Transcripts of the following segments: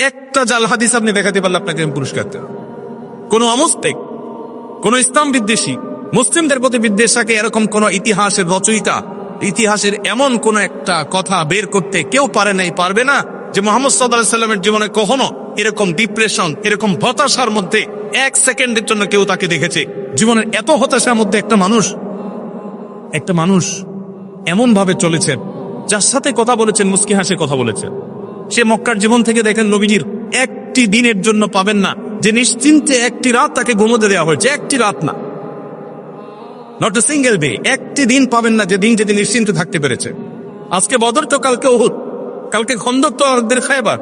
একটা জাল হাদিস আপনি দেখাতে পারলে আপনাকে আমি পুরস্কার দেব। কোন অমস্তেক কোন ইসলাম বিদ্বেষী, মুসলিমদের প্রতি বিদ্বেষাকে এরকম কোন ইতিহাসের রচয়িতা, ইতিহাসের এমন কোন একটা কথা বের করতে কেউ পারে নাই, পারবে না যে মোহাম্মদ সাল্লাহ সাল্লামের জীবনে কখনো এরকম ডিপ্রেশন এরকম হতাশার মধ্যে এক সেকেন্ডের জন্য কেউ তাকে দেখেছে। জীবনের এত হতাশার মধ্যে একটা মানুষ একটা মানুষ এমন ভাবে চলেছেন যার সাথে কথা বলেছেন, মুস্কি হাসে কথা বলেছেন। সে মক্কার জীবন থেকে দেখেন নবীজির একটি দিনের জন্য পাবেন না। যে নিশ্চিন্তে একটি রাত তাকে ঘুমোতে দেওয়া হয়েছে, একটি রাত না। নট এ সিঙ্গেল ডে একটি দিন পাবেন না যে দিন যেদিন নিশ্চিন্তে থাকতে পেরেছে। আজকে বদর তো কালকে ওহুদ কালকে খন্দক তো আরবদের খায়বার।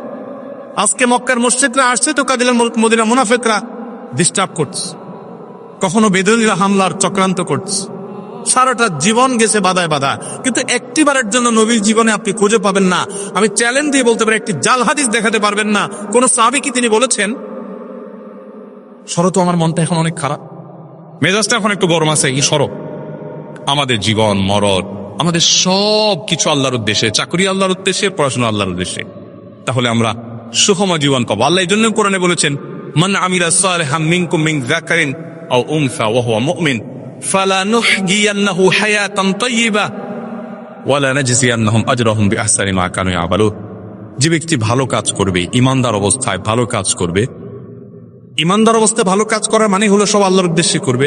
আজকে মক্কার মসজিদরা আসছে তো কাদিলা মদিনা মুনাফেকরা ডিস্টার্ব করছে। কখনো বেদনীরা হামলার চক্রান্ত করছে। সারাটা জীবন গেছে বাধায় বাধা। কিন্তু একটিবারের জন্য নবীর জীবনে আপনি খুঁজে পাবেন না। আমি চ্যালেঞ্জ দিয়ে বলতে পারি, একটি জাল হাদিস দেখাতে পারবেন না। কোন সাহাবি কি তিনি বলেছেন? শরত আমার মনটা এখন অনেক খারাপ। মেজাজটা এখন একটু গরম আছে। এই আমাদের জীবন, মরণ, আমাদের সব কিছু আল্লাহর উদ্দেশ্যে। চাকরি আল্লাহর উদ্দেশ্যে, পড়াশোনা আল্লাহর উদ্দেশ্যে। তাহলে আমরা সুখময় জীবন পাবো। আল্লাহ এই জন্য কোরআনে বলেছেন, মান আমিরা সালিহাম মিনকুম মিন যাকারিন আও উনসা ওয়া হুয়া মুমিন। মা যে ব্যক্তি ভালো কাজ করবে, ইমানদার অবস্থায় ভালো কাজ করবে, ইমানদার অবস্থায় ভালো কাজ করার মানে হলো সব আল্লাহর উদ্দেশ্যে করবে।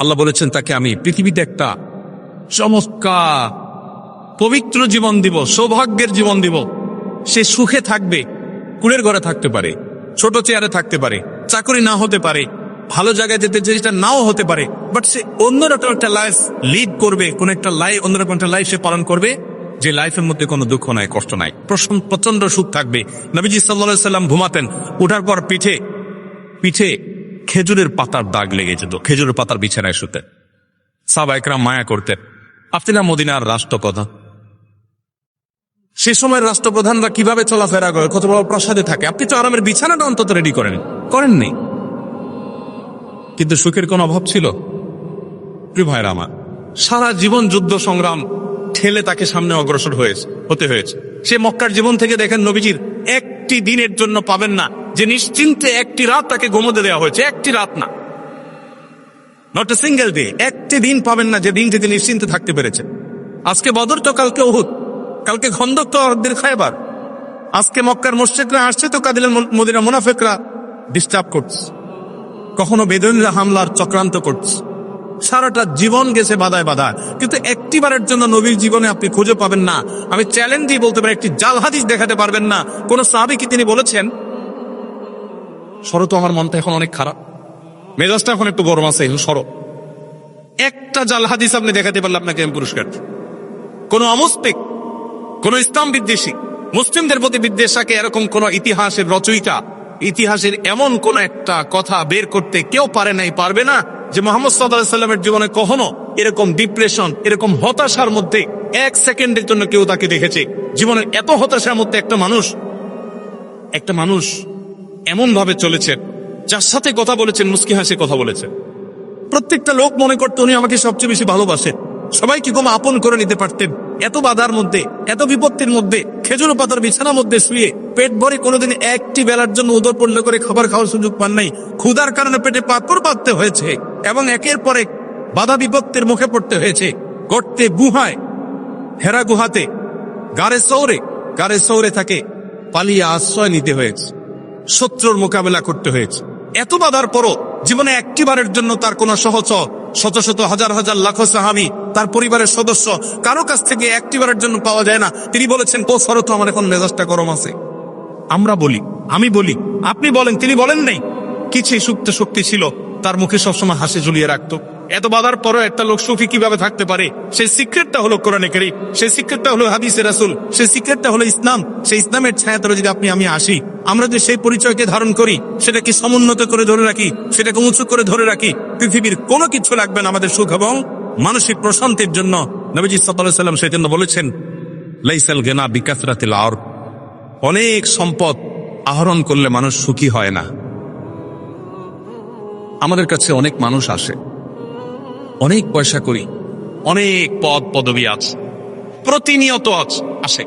আল্লাহ বলেছেন, তাকে আমি পৃথিবীতে একটা চমৎকার পবিত্র জীবন দিব, সৌভাগ্যের জীবন দিব। সে সুখে থাকবে কুড়ের ঘরে থাকতে পারে, ছোট চেয়ারে থাকতে পারে, চাকরি না হতে পারে ভালো জায়গায় যেতে যেটা নাও হতে পারে বাট সে অন্যরকম একটা লাইফ লিড করবে, কোন একটা লাইফ অন্যরকম একটা লাইফ সে পালন করবে, যে লাইফের মধ্যে কোনো দুঃখ নাই, কষ্ট নাই। প্রশন- প্রচণ্ড সুখ থাকবে। নবীজি সাল্লা সাল্লাম ঘুমাতেন, উঠার পর পিঠে পিঠে খেজুরের পাতার দাগ লেগে যেত, খেজুরের পাতার বিছানায় শুতেন। সাবা একরাম মায়া করতেন। আপনি না মদিনার রাষ্ট্রপ্রধান। সে সময়ের রাষ্ট্রপ্রধানরা কীভাবে চলাফেরা করে, কত বড় প্রাসাদে থাকে, আপনি তো আরামের বিছানাটা অন্তত রেডি করেন। করেননি। কিন্তু সুখের কোন অভাব ছিল? প্রিয় আমার, সারা জীবন যুদ্ধ সংগ্রাম ঠেলে তাকে সামনে অগ্রসর হয়েছে, হতে হয়েছে। সে মক্কার জীবন থেকে দেখেন নবীজির একটি দিনের জন্য পাবেন না, যে নিশ্চিন্তে একটি রাত তাকে ঘুমোতে দেওয়া হয়েছে, একটি রাত না। নট এ সিঙ্গেল ডে একটি দিন পাবেন না যে দিন যেদিন নিশ্চিন্তে থাকতে পেরেছে। আজকে বদর তো কালকে ওহুদ কালকে খন্দক তো আরবদের খায়বার। আজকে মক্কার মসজিদরা আসছে তো কাদিলের মদিনা মুনাফেকরা ডিস্টার্ব করছে। কখনো বেদনীরা হামলার চক্রান্ত করছে। সারাটা জীবন গেছে বাধায় বাধা কিন্তু একটিবারের জন্য নবীর জীবনে আপনি খুঁজে পাবেন না। আমি চ্যালেঞ্জ দিয়ে বলতে পারি, একটি জাল হাদিস দেখাতে পারবেন না। কোন সাহাবি কি তিনি বলেছেন? শরত আমার মনটা এখন অনেক খারাপ। মেজাজটা এখন একটু গরম আছে সরব একটা জাল হাদিস আপনি দেখাতে পারলে আপনাকে আমি পুরস্কার। কোন অমস্তিক কোন ইসলাম বিদ্বেষী, মুসলিমদের প্রতি বিদ্বেষাকে এরকম কোন ইতিহাসের রচয়িতা ইতিহাসের এমন কোন একটা কথা বের করতে কেউ পারে নাই, পারবে না যে মোহাম্মদ সাল্লামের জীবনে কখনো এরকম ডিপ্রেশন এরকম হতাশার মধ্যে এক সেকেন্ডের জন্য কেউ তাকে দেখেছে। জীবনের এত হতাশার মধ্যে একটা মানুষ একটা মানুষ এমন ভাবে চলেছেন যার সাথে কথা বলেছেন, মুস্কি হাসে কথা বলেছেন। প্রত্যেকটা লোক মনে করতো উনি আমাকে সবচেয়ে বেশি ভালোবাসেন। সবাই কি কম আপন করে নিতে পারতেন। এত বাধার মধ্যে, এত বিপত্তির মধ্যে খেজুর পাতার বিছানার মধ্যে শুয়ে পেট ভরে কোনোদিন একটি বেলার জন্য উদর পড়ল করে খাবার খাওয়ার সুযোগ পান নাই। ক্ষুধার কারণে পেটে পাথর পাততে হয়েছে এবং একের পর এক বাধা বিপত্তির মুখে পড়তে হয়েছে। গর্তে গুহায়, হেরা গুহাতে গাড়ে সৌরে গাড়ে সৌরে থাকে পালিয়ে আশ্রয় নিতে হয়েছে। শত্রুর মোকাবেলা করতে হয়েছে। এত বাধার পরও জীবনে একটিবারের জন্য তার কোন সহচর শত শত হাজার হাজার লাখো সাহাবি তার পরিবারের সদস্য, কারও কাছ থেকে একটিবারের জন্য পাওয়া যায় না। তিনি বলেছেন ও তো আমার এখন মেজাজটা গরম আছে। আমরা বলি, আমি বলি, আপনি বলেন, তিনি বলেন নাই। কিছু সুপ্ত শক্তি ছিল, তার মুখে সবসময় হাসি ঝুলিয়ে রাখতো। এত বাধার পরও একটা লোক সুখী কীভাবে থাকতে পারে? সেই সিক্রেটটা হলো কোরআনে কারীম, সেই সিক্রেটটা হলো হাদিসে রাসূল, সেই সিক্রেটটা হলো ইসলাম। সেই ইসলামের ছায়াতলে যদি আপনি, আমি আসি, আমরা যে সেই পরিচয়কে ধারণ করি, সেটাকে সমুন্নত করে ধরে রাখি, সেটাকে উঁচু করে ধরে রাখি, পৃথিবীর কোনো কিছু লাগবে না আমাদের সুখ এবং মানসিক প্রশান্তির জন্য। নবীজি সাল্লাম সেই জন্য বলেছেন, লাইসাল গেনা বিকাসরাতিল আর অনেক সম্পদ আহরণ করলে মানুষ সুখী হয় না। আমাদের কাছে অনেক মানুষ আসে। অনেক পয়সা করি। অনেক পদ পদবি আছে প্রতিনিয়ত আছে আসে।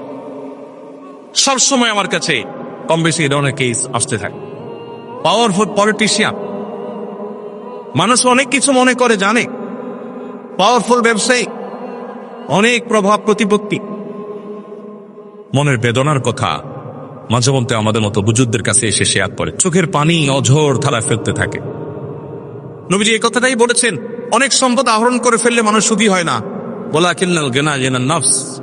সবসময় আমার কাছে কম বেশি এটা কেস আসতে থাকে। পাওয়ারফুল পলিটিশিয়ান মানুষ অনেক কিছু মনে করে, জানে। পাওয়ারফুল ব্যবসায়ী। অনেক প্রভাব প্রতিপত্তি। মনের বেদনার কথা মাঝে মধ্যে আমাদের মতো বুজুর্গদের কাছে এসে শেয়ার করে। চোখের পানি অঝোর ধারা ফেলতে থাকে। নবীজি এই কথাটাই বলেছেন। অনেক সম্পদ আহরণ করে ফেললে মানুষ সুখী হয় না। বলা কিল্লাল গেনা জেনা নফস।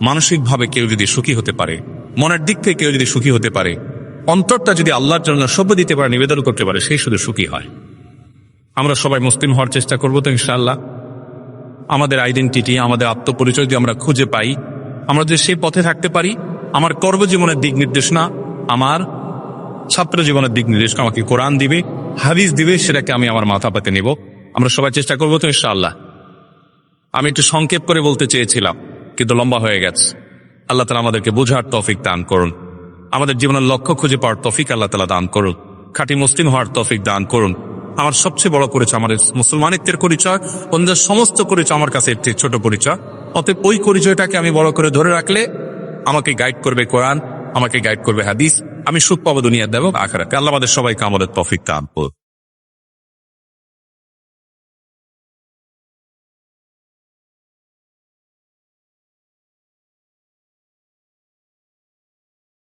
মানসিকভাবে কেউ যদি সুখী হতে পারে, মনের দিক থেকে কেউ যদি সুখী হতে পারে, অন্তরটা যদি আল্লাহর জন্য সভ্য দিতে পারে, নিবেদন করতে পারে সেই শুধু সুখী হয়। আমরা সবাই মুসলিম হওয়ার চেষ্টা করব তো ইনশাআল্লাহ। আমাদের আইডেন্টিটি, আমাদের আত্মপরিচয় যদি আমরা খুঁজে পাই, আমরা যদি সেই পথে থাকতে পারি, আমার কর্মজীবনের দিক নির্দেশনা, আমার ছাত্র জীবনের দিক নির্দেশনা আমাকে কোরআন দিবে, হাদিস দিবে, সেটাকে আমি আমার মাথা পাতে নিব। আমরা সবাই চেষ্টা করব তো, ইনশাআল্লাহ। আমি একটু সংক্ষেপ করে বলতে চেয়েছিলাম, কিন্তু লম্বা হয়ে গেছে। আল্লাহ তালা আমাদেরকে বোঝার তফিক দান করুন। আমাদের জীবনের লক্ষ্য খুঁজে পাওয়ার তফিক আল্লাহ তালা দান করুন। খাঁটি মুসলিম হওয়ার তফিক দান করুন। আমার সবচেয়ে বড় পরিচয় আমাদের মুসলমানিত্বের পরিচয়, অন্যদের সমস্ত পরিচয় আমার কাছে একটি ছোট পরিচয়। অতএব ওই পরিচয়টাকে আমি বড় করে ধরে রাখলে আমাকে গাইড করবে কোরআন, আমাকে গাইড করবে হাদিস, আমি সুখ পাবো দুনিয়া দেব আখারাতে। আল্লাহ আমাদের সবাইকে আমাদের তফিক দান করুন।